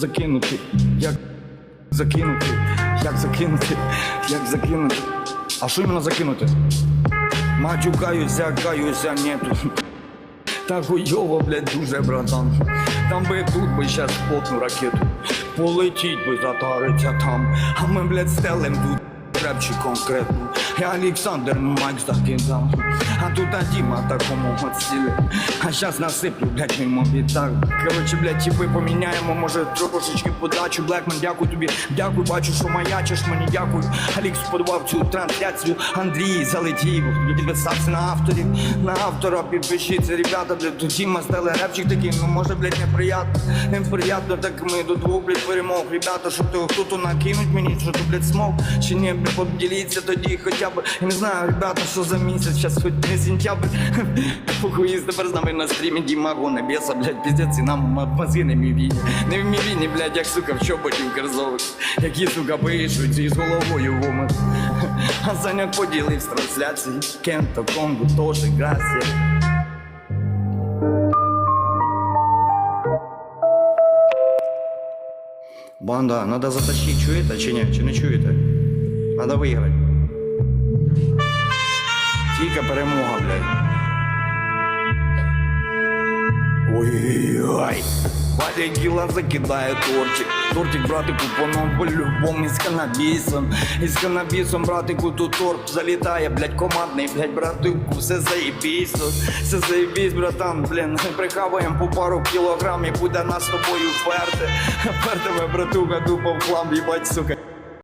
закинути, як закинути, як закинути, як закинути. А що іменно закинути? Матюкаюся, каюся, нету. Та хуйово, блядь, дуже, братан. Там би тут би щас потну ракету. Полетіть би затариться там. А ми, блядь, стелем тут репчик конкретно. Я Олександр Майк закидав. А тут Діма такому от стилі. А щас насиплю, блядь, мимо так. Короче, блядь, типи поміняємо, може трошечки подачу. Блекмен, дякую тобі. Дякую, бачу, що маячиш мені, дякую. Алікс подавав цю трансляцію. Андрій залетів. Підписався на авторів. На автора підпишіться, ребята, блядь, тут Діма стали репчик такий, ну може, блядь, неприятно. Неприятно, так ми до двох, блядь, перемог. Ребята, що то хто-то накинуть мені, що то, блядь, смог. Чи ні, блядь, поділіться тоді хоча б. Я не знаю, ребята, що за місяць, щас хоч не сентябрь. Похуїст тепер з нами на стрімі Діма Гона, беса, блядь, піздець, і нам м- мозги не вмівіні. Не вмівіні, блядь, як, сука, в чоботі в корзових. Які, сука, пишуть і з головою в омут. А Саня поділив з трансляції. Кенто, Конго, Тоши, Грасія. Банда, надо затащить, чуєте чи ні? Чи не чуєте? Надо виграти. Тільки перемога, блядь. Ой-ой-ой. Валя діла закидає тортик. Тортик, братику, по-новому по-любому із канабісом. Із канабісом, братику, тут торт залітає, блядь, командний, блядь, братику, все заєбісь, тут, все заєбісь, братан, блін, прихаваємо по пару кілограм і буде нас з тобою перти. Пертиме, братуха, тупо в хлам, їбать, сука.